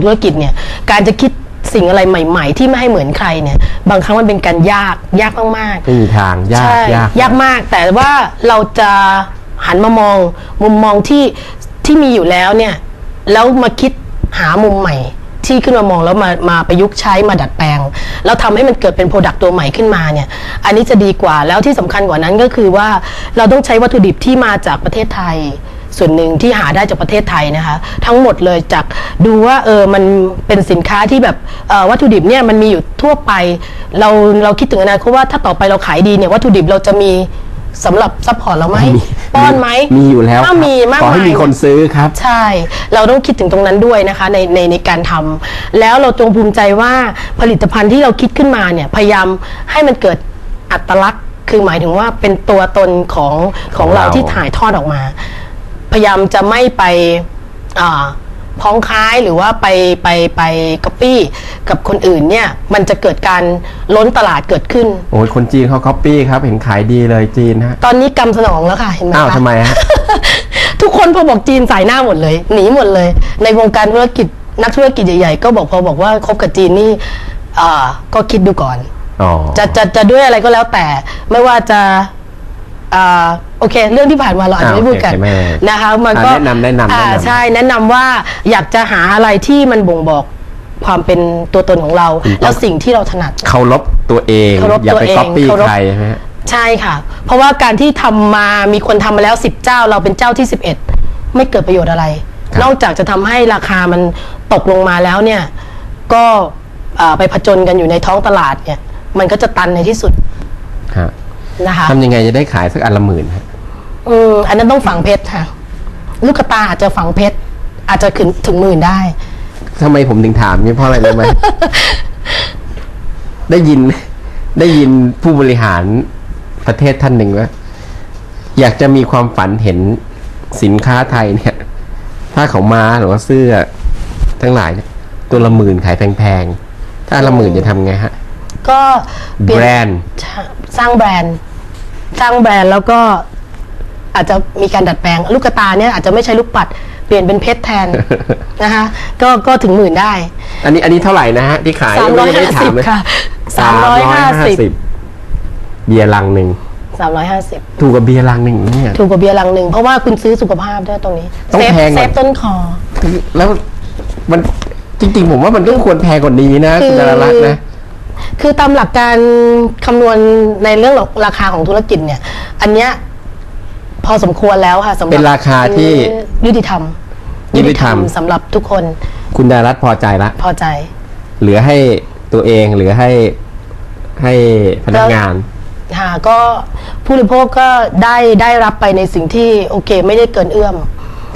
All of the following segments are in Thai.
ำธุรกิจเนี่ยการจะคิดสิ่งอะไรใหม่ ๆ ที่ไม่ให้เหมือนใครเนี่ย บางครั้งมันเป็นการยากยากมากๆไม่มีทางยากใช่ยากยากมาก แต่ว่าเราจะหันมามองมุมมองที่ที่มีอยู่แล้วเนี่ยแล้วมาคิดหามุมใหม่ ที่ขึ้นมามองแล้วมามาประยุกต์ใช้มาดัดแปลง แล้วทำให้มันเกิดเป็นโปรดักต์ตัวใหม่ขึ้นมาเนี่ยอันนี้จะดีกว่าแล้วที่สำคัญกว่านั้นก็คือว่าเราต้องใช้วัตถุดิบที่มาจากประเทศไทย ส่วนหนึ่งที่หาได้จากประเทศไทยนะคะ ทั้งหมดเลยจากดูว่าเออมันเป็นสินค้าที่แบบเอ่อวัตถุดิบเนี่ยมันมีอยู่ทั่วไป เราเราคิดถึงอนาคตว่าถ้าต่อไปเราขายดีเนี่ยวัตถุดิบเราจะมีสำหรับซัพพอร์ตเราไหมป้อนไหมมีอยู่แล้วถ้าครับมีมากขอให้มายมีคนซื้อครับ ใช่ เราต้องคิดถึงตรงนั้นด้วยนะคะในในในการทำแล้วเราจงภูมิใจว่าผลิตภัณฑ์ที่เราคิดขึ้นมาเนี่ยพยายามให้มันเกิดอัตลักษณ์ คือหมายถึงว่าเป็นตัวตนของของเราเราที่ถ่ายทอดออกมา พยายามจะไม่ไปอาพ้องคล้ายหรือว่าไปไปไปก๊อปปี้กับคนอื่นเนี่ย มันจะเกิดการล้นตลาดเกิดขึ้น โอ้ยคนจีนเขาก๊อปปี้ครับเห็นขายดีเลยจีนฮะตอนนี้กำสนองแล้วค่ะเห็นไหมอ้าวคะทำไมฮะทุกคนพอบอกจีนสายหน้าหมดเลยหนีหมดเลย ในวงการธุรกิจนักธุรกิจใหญ่ๆก็บอกพอบอกว่าคบกับจีนนี่อ่าก็คิดดูก่อนอ๋อจะจะจะด้วยอะไรก็แล้วแต่ไม่ว่าจะอ่า โอเค เรื่องที่ผ่านมาเราอาจจะไม่พูดกันอ่าโอเคไม่นะคะ มันก็อ่าแนะนำแนะนำอ่าแนะนำใช่แนะนำว่าอยากจะหาอะไรที่มันบ่งบอกความเป็นตัวตนของเรา แล้วสิ่งที่เราถนัดเคารพตัวเองเคารพอย่าไปตัวเองก๊อปปี้เคารพใครใช่ไหมฮะใช่ค่ะ เพราะว่าการที่ทำมามีคนทำมาแล้ว10เจ้า เราเป็นเจ้าที่11ไม่เกิดประโยชน์อะไรครับนอกจากจะทำให้ราคามันตกลงมาแล้วเนี่ย ก็อ่าไปผจญกันอยู่ในท้องตลาดเนี่ย มันก็จะตันในที่สุดฮะนะคะทำยังไงจะได้ขายสักอันละหมื่นฮะ อืมอันนั้นต้องฝังเพชรค่ะ ลูกกระตาอาจจะฝังเพชรอาจจะถึงถึงหมื่นได้ ทำไมผมถึงถามนี่เพราะอะไรรู้ไหม ได้ยิน ได้ยินผู้บริหารประเทศท่านหนึ่งว่า อยากจะมีความฝันเห็นสินค้าไทยเนี่ยผ้าขาวม้าหรือว่าเสื้อ ทั้งหลายเนี่ยตัวละหมื่นขายแพงๆ ถ้าอันละหมื่นจะทำไงฮะ ก็เปลี่ยแบรนด์ สร้างแบรนด์ สร้างแบรนด์แล้วก็ อาจจะมีการดัดแปลง ลูกกระตาเนี่ยอาจจะไม่ใช้ลูกปัดเปลี่ยนเป็นเพชรแทน นะคะก็ก็ถึงหมื่นได้อันนี้อันนี้เท่าไหร่นะฮะที่ขายสามร้อยไม่ห้าได้ถาสิมบเลยค่ะสามร้อยห้าสิบ350เบียร์ลังหนึ่งสามร้อยห้าสิบถูกกับเบียร์ลังหนึ่งเนี่ยถูกกว่าเบียร์ลังหนึ่งเพราะว่าคุณซื้อสุขภาพด้วยตรงนี้ต้องเซฟแพงกว่าเซฟต้นคอคือแล้วมันจริงๆผมว่ามันก็ควรแพงกว่านี้นะคือคุณดารารัตน์นะคือตามหลักการคำนวณในเรื่องราคาของธุรกิจเนี่ย อันเนี้ย พอสมควรแล้วค่ะสำหรับเป็นราคาที่ยุติธรรมยุติธรรม สำหรับทุกคนคุณดารารัตน์พอใจละ พอใจ เหลือให้ตัวเองเหลือให้ให้พนักงาน ค่ะก็ผู้บริโภคก็ได้ได้รับไปในสิ่งที่โอเค ไม่ได้เกินเอื้อม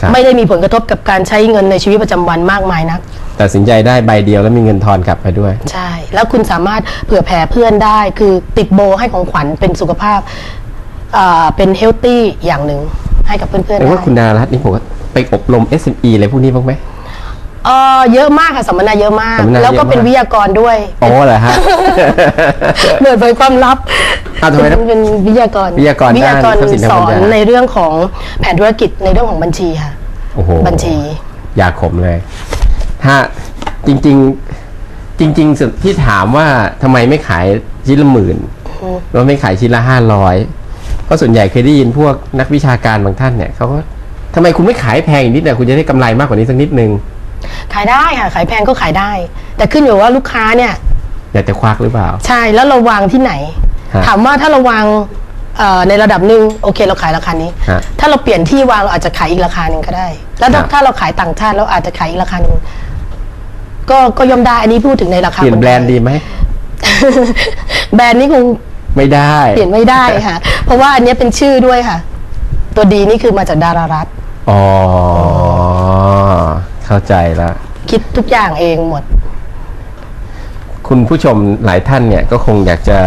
ครับ ไม่ได้มีผลกระทบกับการใช้เงินในชีวิตประจำวันมากมายนัก ตัดสินใจได้ใบเดียวแล้วมีเงินทอนกลับไปด้วย ใช่ แล้วคุณสามารถเผื่อแผ่เพื่อนได้ คือติดโบให้ของขวัญเป็นสุขภาพ อ่าเป็นเฮลตี้อย่างหนึ่งให้กับเพื่อนๆแต่ได้ว่าคุณดารารัตน์นี่ผมว่าไปอบรม SME อะไรพวกนี้บ้างไหม เออเยอะมากค่ะสัมมนาเยอะมาก สัมมนาแล้วก็เยอะมากเป็นวิทยากรด้วยโอ้เหรอฮะ เปิดเผยความลับอ้าวทำไมนะเป็นเป็นวิทยากรวิทยากรวิทยากรด้านทรัพย์สินทางสปัอญนญา ในเรื่องของแผนธุรกิจในเรื่องของบัญชีค่ะ โอ้โหบัญชียาขมเลย ถ้าจริง ๆ จริง ๆสุดที่ถามว่าทำไมไม่ขายชิ้นละหมื่นหรือว่าไม่ขายชิ้นละห้าร้อย เพราะส่วนใหญ่เคยได้ยินพวกนักวิชาการบางท่านเนี่ยเขาก็ทำไมคุณไม่ขายแพงอีกนิดเนี่ยคุณจะได้กำไรมากกว่านี้สักนิดนึงขายได้ค่ะขายแพงก็ขายได้ แต่ขึ้นอยู่ว่าลูกค้าเนี่ยอยากจะควักหรือเปล่า ใช่แล้วเราวางที่ไหน ฮะ ถามว่าถ้าเราวางเอ่อในระดับหนึ่งโอเคเราขายราคานี้ ฮะ ถ้าเราเปลี่ยนที่วางเราอาจจะขายอีกราคาหนึ่งก็ได้ แล้วถ้าครับ ถ้าเราขายต่างชาติเราอาจจะขายอีกราคาหนึ่งก็ก็ย่อมได้อันนี้พูดถึงในราคาเปลี่ยนคแบรนด์ดีไหม แบรนด์นี้คง ไม่ได้ เปลี่ยนไม่ได้ค่ะ เพราะว่าอันเนี้ยเป็นชื่อด้วยค่ะ ตัวดีนี่คือมาจากดารารัฐ อ๋อ เข้าใจแล้วคิดทุกอย่างเองหมด คุณผู้ชมหลายท่านเนี่ยก็คงอยากจะ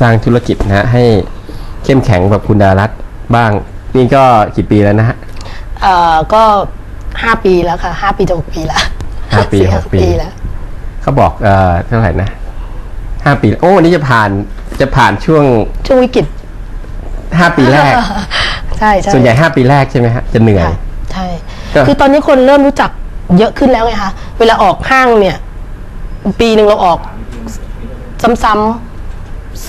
สร้างธุรกิจนะฮะให้เข้มแข็งแบบคุณดารัตน์บ้าง นี่ก็กี่ปีแล้วนะฮะ เอ่อก็ห้าปีแล้วค่ะห้าปีจะหกปีแล้วห้าปีสี่หกปี แล้ว เขาบอกเอ่อเท่าไหร่นะ ห้าปี โอ้วันนี้จะผ่านจะผ่านช่วงช่วงวิกฤตห้าปีแรก ใช่ใช่ส่วนใหญ่ห้าปีแรกใช่ไหมฮะจะเหนื่อยค่ะใช่ก็คือตอนนี้คนเริ่มรู้จักเยอะขึ้นแล้วไงคะ เวลาออกห้างเนี่ย ปีหนึ่งเราออกซ้ำๆ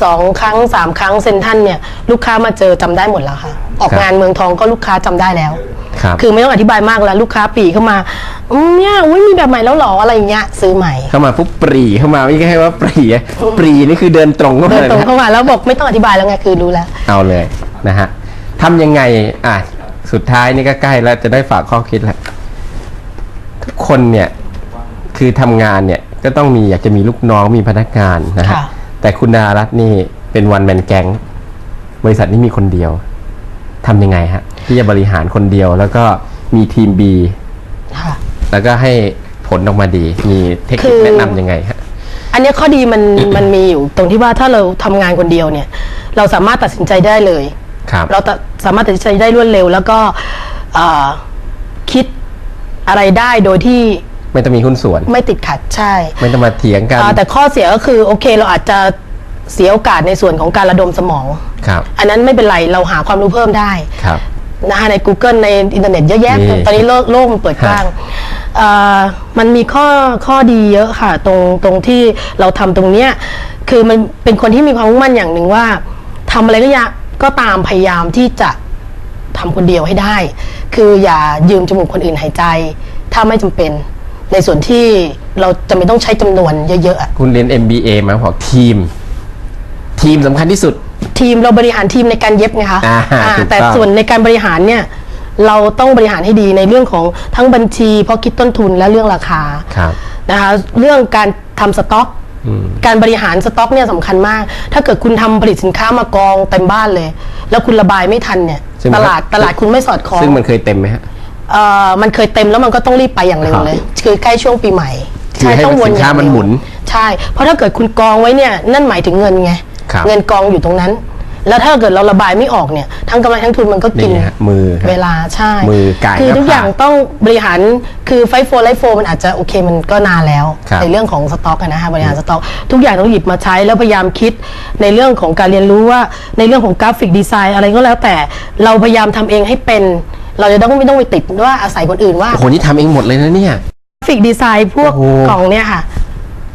สองครั้งสามครั้งเซนทรันเนี่ยลูกค้ามาเจอจำได้หมดแล้วค่ะ ออกครับ งานเมืองทองก็ลูกค้าจำได้แล้ว ครับ คือไม่ต้องอธิบายมากแล้วลูกค้าปรีเข้ามาอืมเนี่ยอุ้ยมีแบบใหม่แล้วเหรออะไรอย่างเงี้ยซื้อใหม่ เข้ามาปุ๊บปรีเข้ามาไม่ใช่ว่าปรีอะปรีนี่คือเดินตรงเข้าเดิมานเลยตรงนะเข้ามาแล้วบอกไม่ต้องอธิบายแล้วไงคือรู้แล้ว เอาเลยนะฮะทำยังไงอะสุดท้ายนี่ก็ใกล้แล้วจะได้ฝากข้อคิดแล้วทุกคนเนี่ยคือทำงานเนี่ยก็ต้องมีอยากจะมีลูกน้องมีพนักงานนะฮะ ค่ะ แต่คุณดารัตน์นี่เป็นวันแมนแก๊งบริษัทนี้มีคนเดียวทำยังไงฮะ ที่จะบริหารคนเดียวแล้วก็มีทีม B ค่ะแล้วก็ให้ผลออกมาดี มีเทคคืนิคอแนะนำยังไงฮะ อันเนี้ยข้อดีมันมันมีอยู่ตรงที่ว่าถ้าเราทำงานคนเดียวเนี่ย เราสามารถตัดสินใจได้เลย ครับ เราตะสามารถตัดสินใจได้รวดเร็ว แล้วก็อ่าคิดอะไรได้โดยที่ ไม่ต้องมีหุ้นส่วน ไม่ติดขัดใช่ไม่ต้องมาเถียงกันอ่าแต่ข้อเสียก็คือโอเคเราอาจจะเสียโอกาสในส่วนของการระดมสมอง ครับอันนั้นไม่เป็นไรเราหาความรู้เพิ่มได้ครับ นะคะใน Google ในอินเทอร์เน็ตเยอะแยะ มีตอนนี้โลกโลกมันเปิดกว้างเอ่อมันมีข้อข้อดีเยอะค่ะ ตรงตรงที่เราทำตรงเนี้ยคือมันเป็นคนที่มีความมุ่งมั่นอย่างหนึ่งว่าทำอะไรก็อยากก็ตามพยายามที่จะทำคนเดียวให้ได้ คืออย่ายืมจมูกคนอื่นหายใจ ถ้าไม่จำเป็น ในส่วนที่เราจะไม่ต้องใช้จำนวนเยอะๆอะคุณเรียน MBA มาบอกทีม ทีมสำคัญที่สุด ทีมเราบริหารทีมในการเย็บไงคะอ่าอ่าถูกต้อง แต่ส่วนในการบริหารเนี่ย เราต้องบริหารให้ดีในเรื่องของทั้งบัญชีเพราะคิดต้นทุนและเรื่องราคา ครับ นะคะเรื่องการทำสต็อกอืมการบริหารสต็อกเนี่ยสำคัญมาก ถ้าเกิดคุณทำผลิตสินค้ามากองเต็มบ้านเลย แล้วคุณระบายไม่ทันเนี่ย ซึ่งมันตลาดตลาดคุณไม่สอดคล้องซึ่งมันเคยเต็มไหมฮะ เอ่อมันเคยเต็มแล้วมันก็ต้องรีบไปอย่างเร็วเลย คือใกล้ช่วงปีใหม่คือให้ต้องวนสินค้าอย่งมันเร็วหมุน ใช่ เพราะถ้าเกิดคุณกองไว้เนี่ยนั่นหมายถึงเงินไง ครับเงินกองอยู่ตรงนั้น แล้วถ้าเกิดเราระบายไม่ออกเนี่ยทั้งกำไรทั้งทุนมันก็กินนี่ฮะมือครับเวลาใช่มือกายคือทุกหน้าผากอย่างต้องบริหารคือไฟโฟไลโฟมันอาจจะโอเคมันก็นานแล้วครับ ในเรื่องของสต็อกอะนะคะบริหารสต็อกทุกอย่างต้องหยิบมาใช้แล้วพยายามคิดในเรื่องของการเรียนรู้ว่าในเรื่องของกราฟิกดีไซน์อะไรก็แล้วแต่เราพยายามทำเองให้เป็น เราจะต้องไม่ต้องไปติดว่าอาศัยคนอื่นว่าโอ้โหนี่ทำเองหมดเลยนะเนี่ย กราฟิกดีไซน์พวกโอ้โห กล่องเนี่ยค่ะ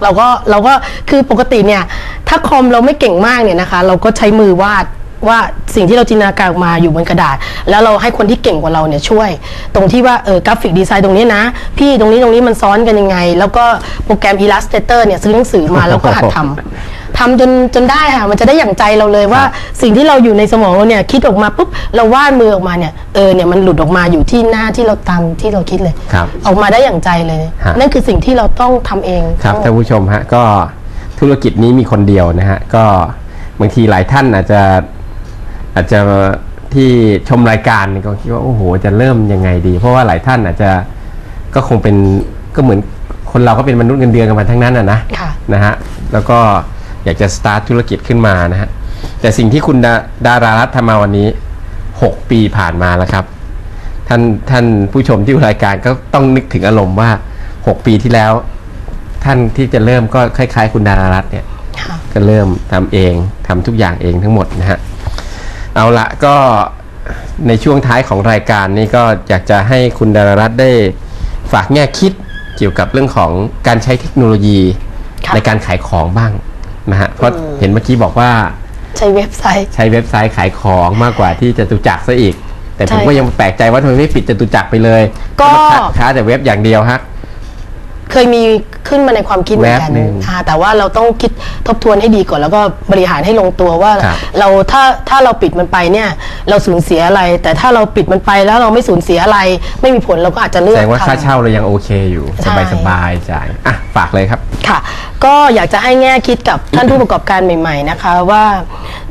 เราก็เราก็คือปกติเนี่ย ถ้าคอมเราไม่เก่งมากเนี่ยนะคะ เราก็ใช้มือวาดว่าสิ่งที่เราจินตนาการออกมาอยู่บนกระดาษ แล้วเราให้คนที่เก่งกว่าเราเนี่ยช่วย ตรงที่ว่าเออกราฟิกดีไซน์ตรงนี้นะ พี่ตรงนี้ตรงนี้มันซ้อนกันยังไง แล้วก็โปรแกรม Illustrator เนี่ยซื้อหนังสือมาแล้วก็หัดทำ ทำจนจนได้ค่ะ มันจะได้อย่างใจเราเลยว่า สิ่งที่เราอยู่ในสมองเราเนี่ยคิดออกมาปุ๊บเราวาดมือออกมาเนี่ยเออเนี่ยมันหลุดออกมาอยู่ที่หน้าที่เราตามที่เราคิดเลย ครับออกมาได้อย่างใจเลย ฮะ นั่นคือสิ่งที่เราต้องทำเองครับต้องท่านผู้ชมฮะก็ธุรกิจนี้มีคนเดียวนะฮะก็บางทีหลายท่านอาจจะอาจจะที่ชมรายการก็คิดว่าโอ้โหจะเริ่มยังไงดี เพราะว่าหลายท่านอาจจะก็คงเป็นก็เหมือนคนเราก็เป็นมนุษย์เงินเดือนกันมาทั้งนั้นอะนะ ค่ะ นะฮะ แล้วก็ อยากจะสตาร์ทธุรกิจขึ้นมานะฮะแต่สิ่งที่คุณดาดารารัตน์ทำมาวันนี้ 6 ปีผ่านมาแล้วครับ ท่านท่านผู้ชมที่ดูรายการก็ต้องนึกถึงอารมณ์ว่า 6 ปีที่แล้ว ท่านที่จะเริ่มก็คล้าย ๆ คุณดารารัตน์เนี่ยค่ะก็เริ่มทำเองทำทุกอย่างเองทั้งหมดนะฮะเอาละก็ในช่วงท้ายของรายการนี้ก็อยากจะให้คุณดารารัตน์ได้ฝากแง่คิดเกี่ยวกับเรื่องของการใช้เทคโนโลยี ค่ะ ในการขายของบ้าง นะฮะเพราะเห็นเมื่อกี้บอกว่าใช้เว็บไซต์ ใช้เว็บไซต์ขายของมากกว่าที่จตุจักรซะอีก แต่ผมใช่ก็ยังแปลกใจว่าทำไมไม่ปิดจตุจักรไปเลยก็แล้วาค้าแต่เว็บอย่างเดียวฮะ เคยมีขึ้นมาในความคิดเหมือนกันแวบหนึ่งอ่าแต่ว่าเราต้องคิดทบทวนให้ดีก่อน แล้วก็บริหารให้ลงตัวว่า ครับ เราถ้าถ้าเราปิดมันไปเนี่ย เราสูญเสียอะไร แต่ถ้าเราปิดมันไปแล้วเราไม่สูญเสียอะไร ไม่มีผลเราก็อาจจะเลืแสอกดงว่าทำค่าเช่าเรายังโอเคอยู่ ใช่ สบายสบายๆจ่ายอะฝากเลยครับ ค่ะ ก็อยากจะให้แง่คิดกับท่านผู้ประกอบการใหม่ ๆ นะคะว่า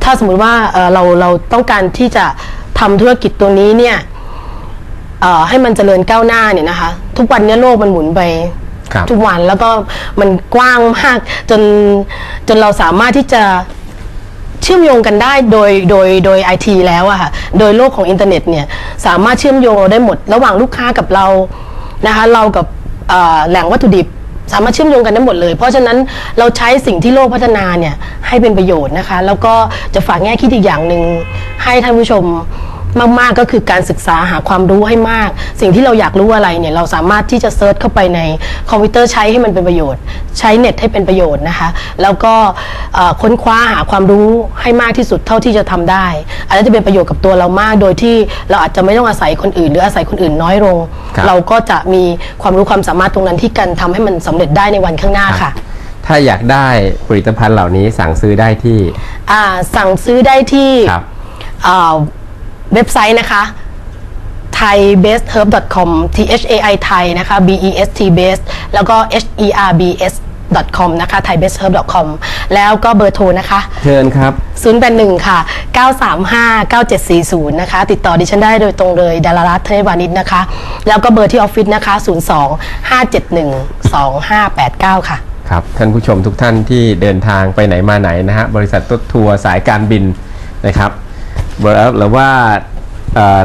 ถ้าสมมุติว่าเอ่อเราเราต้องการที่จะทำธุรกิจตัวนี้เนี่ยเอ่อให้มันเจริญก้าวหน้าเนี่ยนะคะ ทุกวันเนี้โลกมันหมุนไป ครับ ทุกวันแล้วก็มันกว้างมากจนจนเราสามารถที่จะเชื่อมโยงกันได้โดยโดยโดยไอทีแล้วอะค่ะโดยโลกของอินเทอร์เน็ตเนี่ยสามารถเชื่อมโยงเราได้หมด ระหว่างลูกค้ากับเรานะคะเรากับเอ่อแหล่งวัตถุดิบ สามารถเชื่อมโยงกันได้หมดเลย เพราะฉะนั้นเราใช้สิ่งที่โลกพัฒนาเนี่ยให้เป็นประโยชน์นะคะ แล้วก็จะฝากแง่คิดอีกอย่างหนึ่งให้ท่านผู้ชม มากๆก็คือการศึกษาหาความรู้ให้มาก สิ่งที่เราอยากรู้อะไรเนี่ยเราสามารถที่จะเซิร์ชเข้าไปในคอมพิวเตอร์ใช้ให้มันเป็นประโยชน์ ใช้เน็ตให้เป็นประโยชน์นะคะ แล้วก็เอ่อค้นคว้าหาความรู้ให้มากที่สุดเท่าที่จะทำได้อันนั้นจะเป็นประโยชน์กับตัวเรามาก โดยที่เราอาจจะไม่ต้องอาศัยคนอื่น หรืออาศัยคนอื่นน้อยลง ครับ เราก็จะมีความรู้ความสามารถตรงนั้นที่กันทำให้มันสำเร็จได้ในวันข้างหน้าค่ะ ถ้าอยากได้ผลิตภัณฑ์เหล่านี้สั่งซื้อได้ที่ อ่าสั่งซื้อได้ที่ครับ อ่า เว็บไซต์นะคะ thaibestherb.com t h a i ไทยนะคะ b e s t best แล้วก็ h e r b s com นะคะ thaibestherb.com แล้วก็เบอร์โทรนะคะ เชิญครับ 081 ค่ะ 935 9740 นะคะ ติดต่อดิฉันได้โดยตรงเลยดารารัตน์ธเนศวานิชนะคะ แล้วก็เบอร์ที่ออฟฟิศนะคะ 02 571 2589 ค่ะ ครับ ท่านผู้ชมทุกท่านที่เดินทางไปไหนมาไหนนะฮะบริษัทรถทัวร์สายการบินนะครับบริ หรือว่าเอ่อ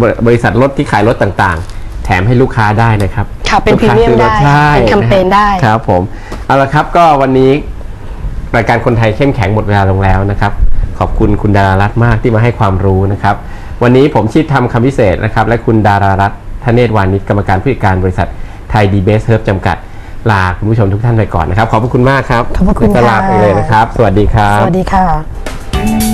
บริบริษัทรถที่ขายรถต่างๆ แถมให้ลูกค้าได้นะครับค่ะเป็นลูกค้า premium ซื้อรถได้ใช่เป็นแคมเปญะฮะได้ครับผมเอาละครับก็วันนี้รายการคนไทยเข้มแข็งหมดเวลาลงแล้วนะครับ ขอบคุณคุณดารารัตน์มากที่มาให้ความรู้นะครับ วันนี้ผมชิดทำคำพิเศษนะครับ และคุณดารารัตน์ธเนศวานิชกรรมการผู้จัดการบริษัทไทยดีเบสเฮิร์บจำกัด ลาคุณผู้ชมทุกท่านไปก่อนนะครับ ขอบพระคุณมากครับขอบพระคุณจะลาค่ะไปเลยนะครับ สวัสดีครับ สวัสดีค่ะ